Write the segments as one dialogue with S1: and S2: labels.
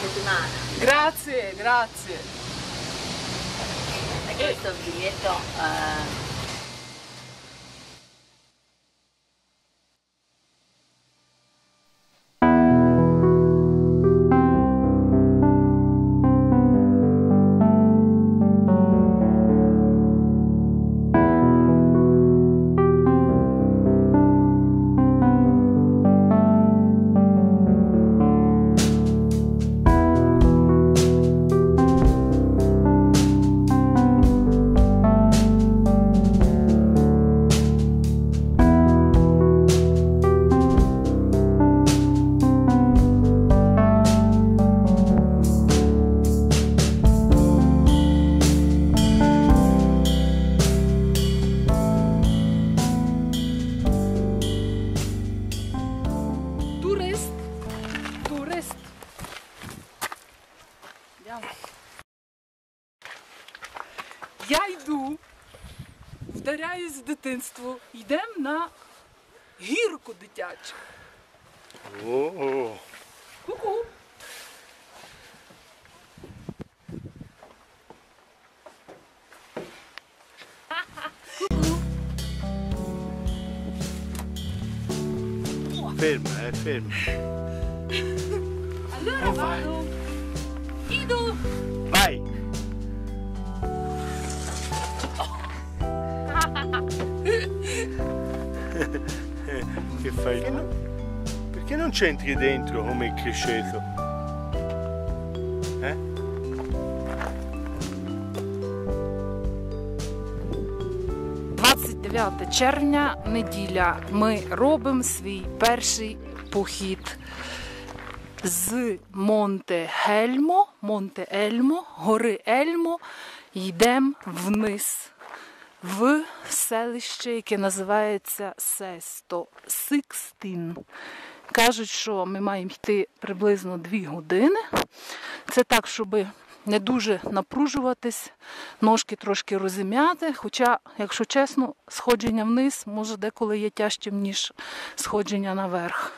S1: settimana.
S2: Grazie, grazie.
S1: E questo è un biglietto eh,
S2: вдаряюсь в дитинство, йдемо на гірку дитячу.
S3: О,
S2: Ку-ку.
S3: ferma, eh, ferma.
S2: Allora vado.
S3: Che fai? Perché non, perché non c'entri dentro come il cresceto? Eh?
S2: – 29 червня, неділя. Ми робимо свій перший похід з Монте Гельмо, Монте Ельмо, гори Ельмо. Йдемо вниз в селище, яке називається Сесто Сикстін. Кажуть, що ми маємо йти приблизно 2 години. Це так, щоб не дуже напружуватись, ножки трошки розім'яти. Хоча, якщо чесно, сходження вниз може деколи є тяжчим, ніж сходження наверх.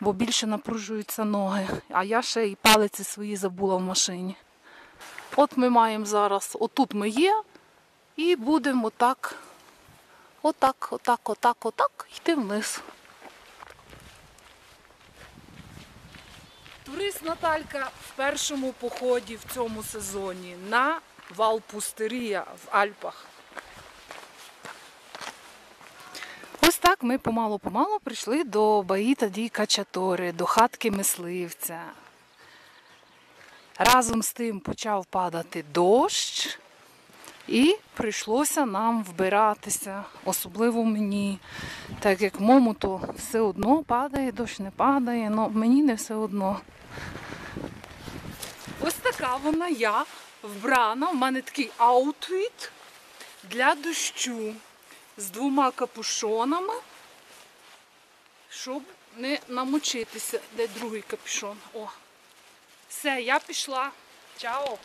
S2: Бо більше напружуються ноги. А я ще і палиці свої забула в машині. От ми маємо зараз, отут ми є, і будемо отак, отак, отак, отак, отак йти вниз. Турист Наталька в першому поході в цьому сезоні на вал Пустирія в Альпах. Ось так ми помалу-помалу прийшли до Баїта Ді Качатори, до хатки мисливця. Разом з тим почав падати дощ, і прийшлося нам вбиратися, особливо мені, так як мому то все одно падає, дощ не падає, але мені не все одно. Ось така вона я вбрана. У мене такий аутфіт для дощу з двома капюшонами, щоб не намочитися. Де другий капюшон? О. Все, я пішла. Чао!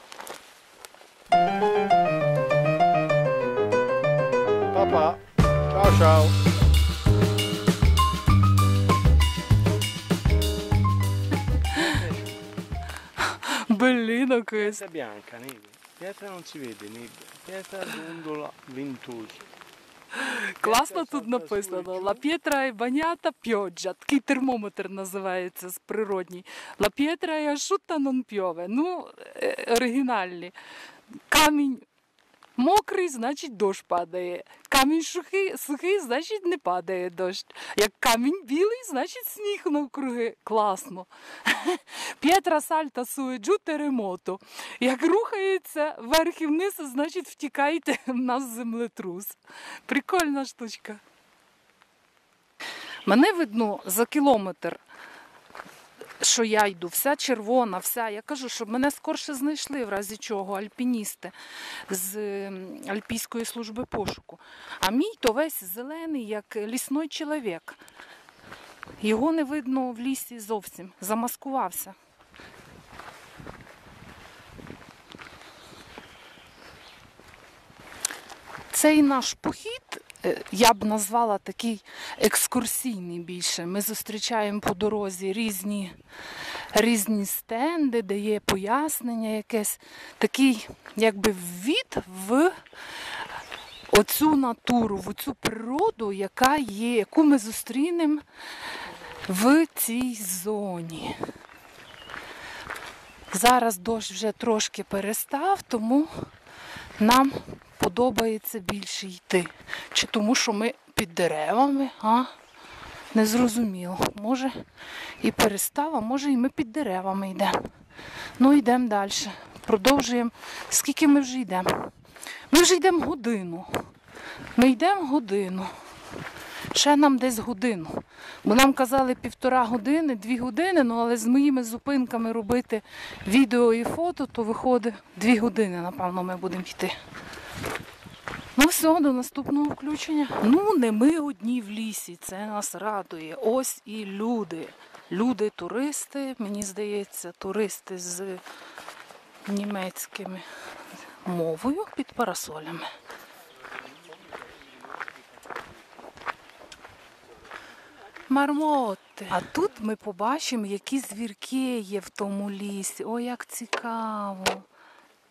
S3: Papà, ciao ciao!
S2: Блін, якийсь.
S3: Pietra bianca, neve. Pietra non si vede, neve. Pietra gondola ventosa.
S2: Класно тут написано. Ла П'єтра і банята пьоджа. Такий термометр називається з природній. Ла П'єтра і ашута нон пьове. Ну, е, оригінальні. Камінь мокрий, значить дощ падає. Камінь сухий, сухий, значить не падає дощ. Як камінь білий, значить сніг навкруги. Класно. П'єтра сальта суеджу теремото. Як рухається вверх і вниз, значить втікайте, в нас землетрус. Прикольна штучка. Мене видно за кілометр, що я йду, вся червона, вся. Я кажу, щоб мене скорше знайшли, в разі чого, альпіністи з Альпійської служби пошуку. А мій то весь зелений, як лісний чоловік. Його не видно в лісі зовсім. Замаскувався. Цей наш похід я б назвала такий екскурсійний більше. Ми зустрічаємо по дорозі різні різні стенди, де є пояснення, якесь такий, якби ввід в оцю натуру, в цю природу, яка є, яку ми зустрінемо в цій зоні. Зараз дощ вже трошки перестав, тому нам подобається більше йти. Чи тому, що ми під деревами, а? Незрозуміло. Може і перестав, а може і ми під деревами йдемо. Ну, йдемо далі. Продовжуємо. Скільки ми вже йдемо? Ми вже йдемо годину. Ми йдемо годину. Ще нам десь годину. Бо нам казали півтора години, дві години, ну але з моїми зупинками робити відео і фото, то виходить дві години, напевно, ми будемо йти. Ну все, до наступного включення. Ну, не ми одні в лісі, це нас радує. Ось і люди. Люди-туристи, мені здається, туристи з німецькими мовою під парасолями. Мармоти. А тут ми побачимо, які звірки є в тому лісі. О, як цікаво.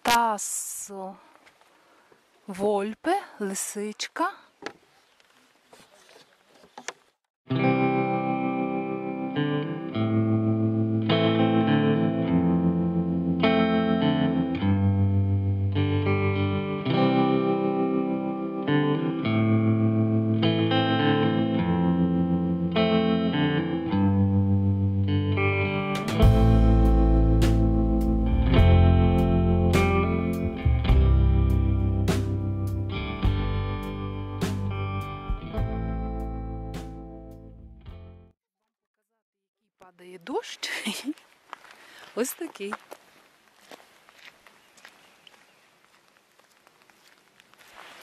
S2: Тасо, Вольпе, лисичка.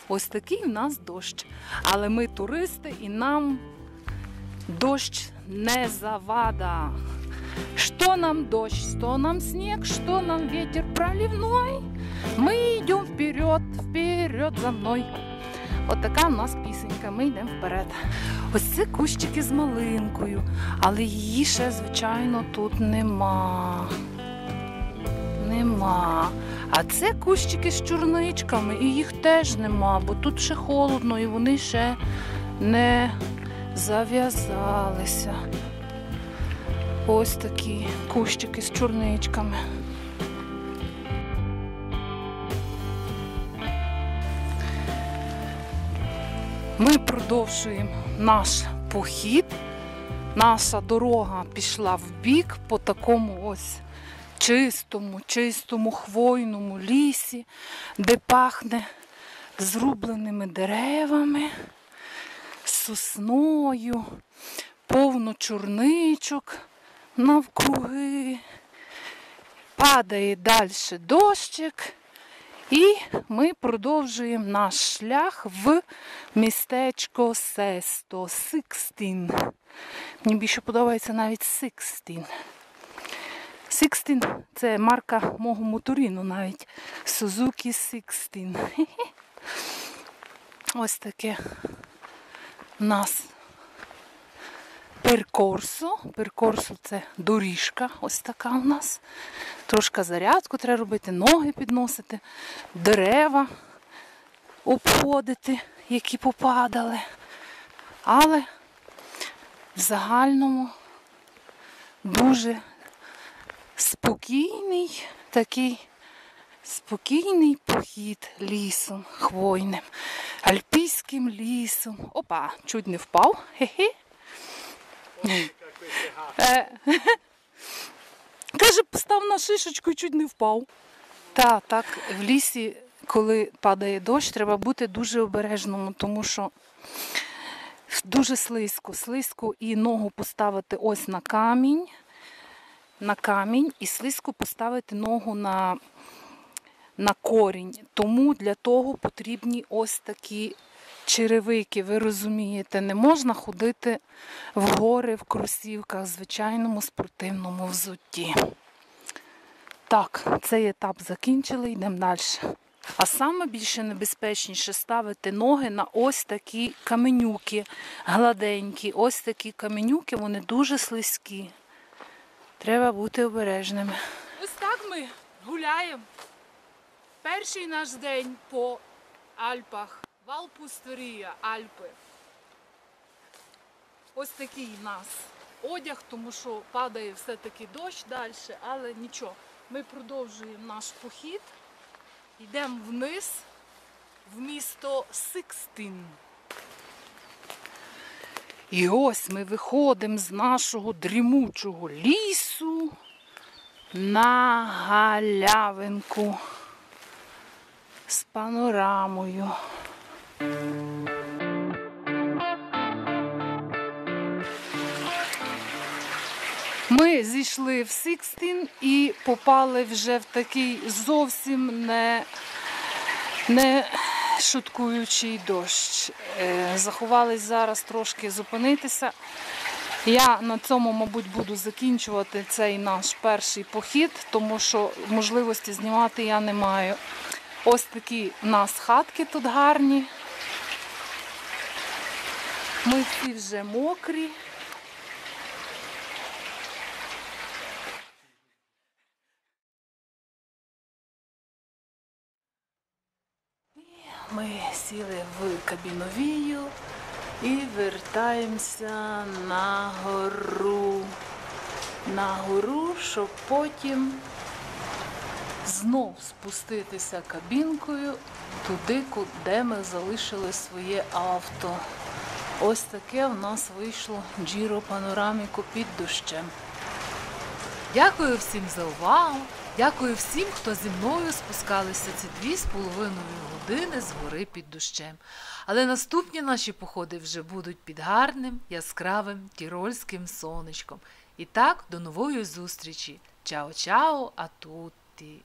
S2: Ось такий в нас дощ. Але ми туристи і нам дощ не завада. Что нам дождь, что нам снег, что нам ветер проливной. Мы идем вперед, вперед за мной. От така у нас пісенька, ми йдемо вперед. Ось це кущики з малинкою, але її ще, звичайно, тут нема. Нема. А це кущики з чорничками, і їх теж нема, бо тут ще холодно і вони ще не зав'язалися. Ось такі кущики з чорничками. Ми продовжуємо наш похід. Наша дорога пішла в бік по такому ось чистому, чистому хвойному лісі, де пахне зрубленими деревами, сосною, повно чорничок навкруги. Падає далі дощик. І ми продовжуємо наш шлях в містечко Сесто, Сикстін. Мені більше подобається навіть Сикстін. Сикстін це марка мого моторіну навіть. Сузуки Сикстін. Ось таке у нас перкорсо. Перкорсо це доріжка, ось така у нас. Трошки зарядку треба робити, ноги підносити, дерева обходити, які попадали. Але в загальному дуже спокійний такий спокійний похід лісом хвойним, альпійським лісом. Опа, чуть не впав. Хе-хе. Е, Каже, став на шишечку і чуть не впав. Та, так, в лісі, коли падає дощ, треба бути дуже обережному, тому що дуже слизько, слизько і ногу поставити ось на камінь, на камінь, і слизько поставити ногу на, на корінь. Тому для того потрібні ось такі черевики, ви розумієте, не можна ходити в гори в кросівках, в звичайному спортивному взутті. Так, цей етап закінчили, йдемо далі. А саме більше небезпечніше ставити ноги на ось такі каменюки гладенькі. Ось такі каменюки, вони дуже слизькі. Треба бути обережними. Ось так ми гуляємо. Перший наш день по Альпах. Валпустерія, Альпи. Ось такий у нас одяг, тому що падає все-таки дощ далі, але нічого. Ми продовжуємо наш похід. Йдемо вниз в місто Сикстин. І ось ми виходимо з нашого дрімучого лісу на галявинку з панорамою. Ми зійшли в Сікстін і попали вже в такий зовсім не, не шуткуючий дощ. Е, Заховались зараз трошки зупинитися. Я на цьому, мабуть, буду закінчувати цей наш перший похід, тому що можливості знімати я не маю. Ось такі у нас хатки тут гарні. Ми всі вже мокрі. Ми сіли в кабіновію і вертаємося на гору. На гору, щоб потім знов спуститися кабінкою туди, ку- де ми залишили своє авто. Ось таке в нас вийшло джіро панораміку під дощем. Дякую всім за увагу. Дякую всім, хто зі мною спускалися ці дві з половиною години з гори під дощем. Але наступні наші походи вже будуть під гарним, яскравим тірольським сонечком. І так, до нової зустрічі. Чао-чао, а тутті!